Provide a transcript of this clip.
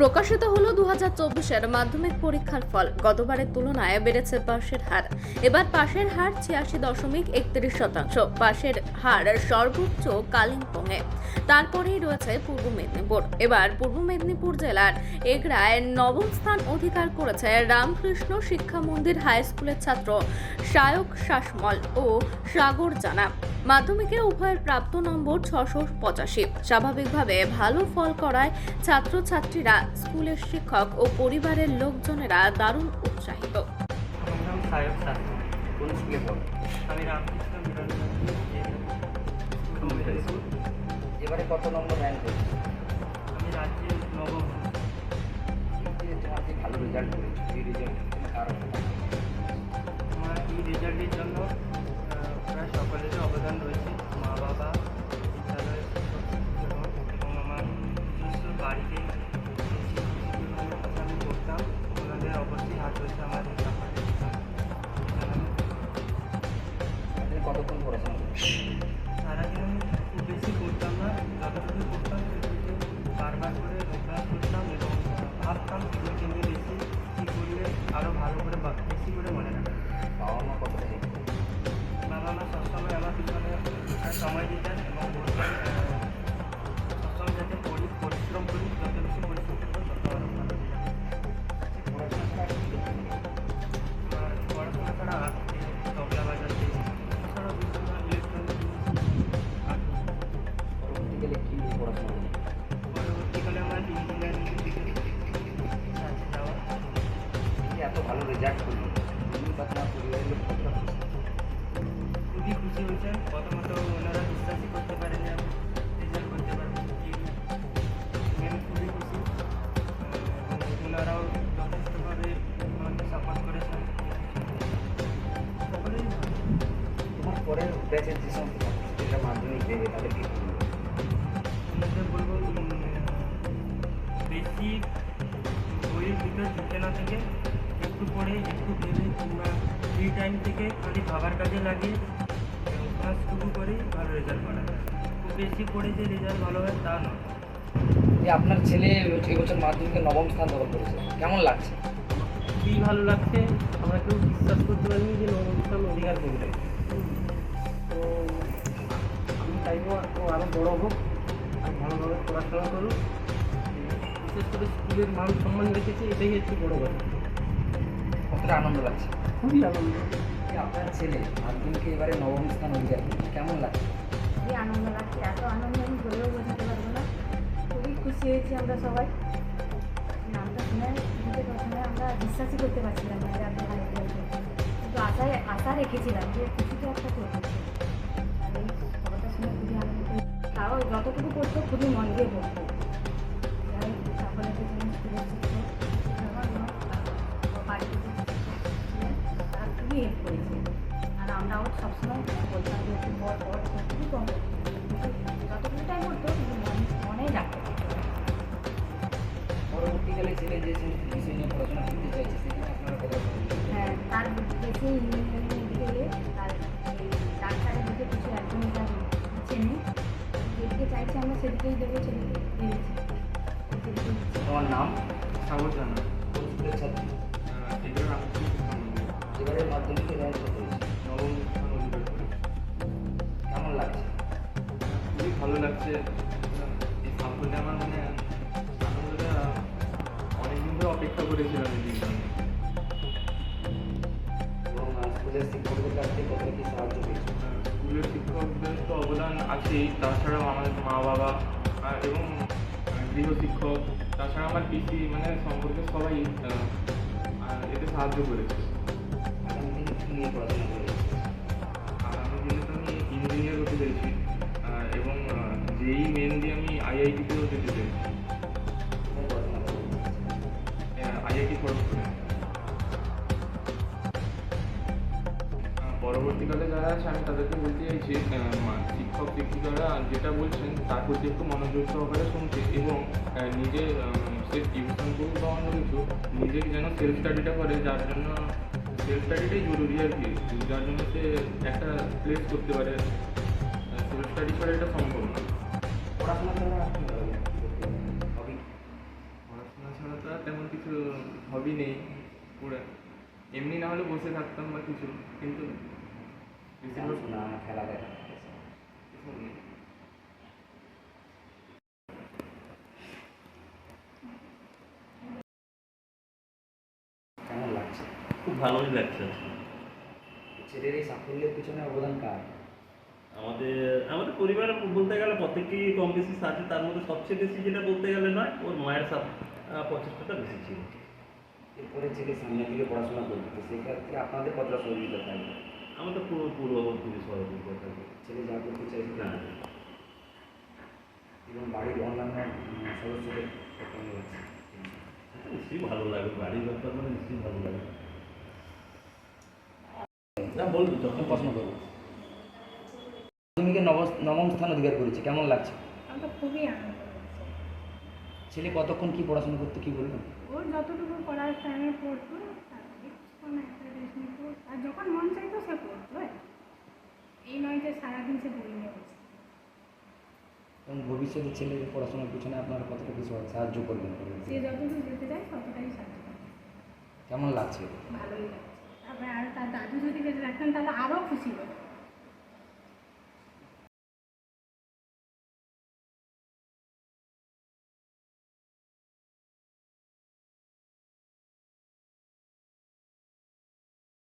প্রকাশিত হলো দু হাজার চব্বিশের মাধ্যমিক পরীক্ষার ফল। গতবারের তুলনায় বেড়েছে পাশের হার। এবার পাশের হার ছিয়াশি দশমিক একত্রিশ শতাংশ। পাশের হার সর্বোচ্চ কালিম্পংয়ে। তারপরেই রয়েছে পূর্ব মেদিনীপুর। এবার পূর্ব মেদিনীপুর জেলার এগরায় নবম স্থান অধিকার করেছে রামকৃষ্ণ শিক্ষা মন্দির হাই স্কুলের ছাত্র সায়ক শাসমল ও সাগর জানা মাধ্যমিকে উভয়ের প্রাপ্ত নম্বর ছশো পঁচাশি। স্বাভাবিকভাবে ভালো ফল করায় ছাত্রছাত্রীরা, স্কুলের শিক্ষক ও পরিবারের লোকজনেরা দারুণ উৎসাহিত। এবারে কত নম্বর র্যাঙ্ক আমি রাজ্যে নবম। যে ভালো রেজাল্ট করেছ এই রেজাল্ট কারণ আমার এই রেজাল্টের জন্য প্রায় সকলেরই অবদান রয়েছে। মা বাবা বিদ্যালয়ের শিক্ষক শিক্ষিকাগণ এবং আমার নিজস্ব বাড়িতে সময় দিতেন এবং সবসময় যাতে পরিশ্রম করি, যত বেশি ছাড়া তবলা বাজাতে এছাড়াও বিভিন্ন ইলেকট্রনিক পরবর্তীকালে কি পড়াশোনা পরবর্তীকালে এত ভালো রেজাল্ট করল তুমি বা তোমার পরিবারের লোক কতটা? খুবই খুশি হয়েছেন প্রথমত ওনারা বিশ্বাসই করতে পারেন যে আমি রেজাল্ট করতে পারব আমি খুবই খুশি। ওনারাও যথেষ্টভাবে আমাকে সাপোর্ট করেছেন। তোমার পরের ব্যাচের যে সমস্ত মাধ্যমিক দেবে তাদেরকে ওনাদের বলব বেশি বইয়ের ভিতর ঢুকে না থেকে একটু পড়ে একটু ভেবে কিংবা ফ্রি টাইম থেকে খালি ভাবার কাজে লাগিয়ে ক্লাসটুকু করেই ভালো রেজাল্ট করা খুব বেশি পড়ে যে রেজাল্ট ভালো হয় তা নয়। যে আপনার ছেলে এবছর মাধ্যমিকে নবম স্থান দখল করেছে। কেমন লাগছে? খুবই ভালো লাগছে। আমরা কেউ বিশ্বাস করতে পারিনি যে নবম স্থান অধিকার করবে। তো আমি চাইব ও আরও বড় হোক আর ভালোভাবে পড়াশোনা করুক। বিশেষ করে স্কুলের মান সম্মান রেখেছে এটাই হচ্ছে বড় কথা। কতটা আনন্দ লাগছে? খুবই আনন্দ। আপনার ছেলে মাধ্যমিকে এবারে নবম স্থান অধিকার কেমন লাগছে? খুবই আনন্দ লাগছে, এত আনন্দ আমি বলেও বোঝাতে পারব না। খুবই খুশি হয়েছি আমরা সবাই। নামটা শুনে দিতে প্রথমে আমরা বিশ্বাসই করতে পারছিলাম না যে এত ভালো কিন্তু আশায়, আশা রেখেছিলাম যে কিছু তো একটা আনন্দ তাও যতটুকু করতো খুবই মন দিয়ে পড়তো হ্যাঁ তার বেশি ইঞ্জিনিয়ারিং দিকে তার ডাক্তারের দিকে কিছু একদমই তার ইচ্ছে নেই। যেদিকে চাইছে আমরা সেদিকেই দেবো সেদিকে ভেবেছি তোমার নাম? সাগর জানা স্কুলের ছাত্রী? এবারে মাধ্যমিকে র্যাঙ্ক কত নবম কেমন লাগছে? খুবই ভালো লাগছে। এই সাফল্যে আমার অপেক্ষা করেছিলাম এই দিনটা স্কুলের শিক্ষকদের কাছ থেকে কত কি সাহায্য পেয়েছ স্কুলের শিক্ষকদের তো অবদান আছেই তাছাড়াও আমাদের মা বাবা এবং আহ, গৃহশিক্ষক তাছাড়া আমার পিসি মানে সম্পর্কে সবাই এতে সাহায্য করেছে। আগামী দিনে কি নিয়ে পড়াশোনা আগামী দিনে তো আমি ইঞ্জিনিয়ার হতে চাইছি এবং যেই মেন দিয়ে আমি আইআইটিতেও যেতে চাইছি। পরবর্তীকালে যারা আছে আমি তাদেরকে বলতে চাইছি শিক্ষক শিক্ষিকারা যেটা বলছেন তার প্রতি একটু মনোযোগ সহকারে শুনতে এবং নিজে সে টিউশন করুক বা অন্য কিছু নিজে যেন সেলফ স্টাডিটা করে যার জন্য সেলফ স্টাডিটাই জরুরি আর কি যার জন্য সে একটা প্লেস করতে পারে। সেলফ স্টাডি ছাড়া এটা সম্ভব না। পড়াশোনা ছাড়া আর কি করবে? হবি পড়াশোনা হবি নেই। পুরো এমনি না হলে বসে থাকতাম বা কিছু কিন্তু না খেলা দেখা কেমন লাগছে? খুব ভালোই লাগছে। ছেলের এই সাফল্যের পিছনে অবদান কার? আমাদের আমাদের পরিবারে বলতে গেলে প্রত্যেকেই কম বেশি সাথে তার মধ্যে সবচেয়ে বেশি যেটা বলতে গেলে নয় ওর মায়ের প্রচেষ্টাটা বেশি ছিল। এরপরে ছেলে সামনের দিকে পড়াশোনা করবে সেক্ষেত্রে আপনাদের কতটা সহযোগিতা থাকবে? আমাদের পুরো পূর্ববর্তী সহযোগিতা থাকবে ছেলে যা করতে চাইছে তা হ্যাঁ। এবং বাড়ির অন্যান্য সদস্যদের লাগছে নিশ্চয়ই ভালো লাগে। বাড়ির ব্যাপার মানে নিশ্চয়ই ভালো লাগে। না বলব যখন প্রশ্ন করব। নব নবম স্থান অধিকার করেছে কেমন লাগছে? আমার তো খুবই আনন্দ ছেলে কতক্ষণ কি পড়াশোনা করতে কি বলবেন ওর যতটুকু পড়ার টাইমে পড়তো আর যখন মন চাইতো সে পড়তো আর এই নয় যে সারাদিন সে বই নিয়ে বসে এবং ভবিষ্যতে ছেলের পড়াশোনার পিছনে আপনারা কতটা কিছু সাহায্য করবেন? সে যতদূর যেতে চায় ততটাই সাহায্য কেমন লাগছে? ভালোই লাগছে। তারপরে আর তার দাদু যদি বেঁচে রাখতেন তাহলে আরও খুশি হতো।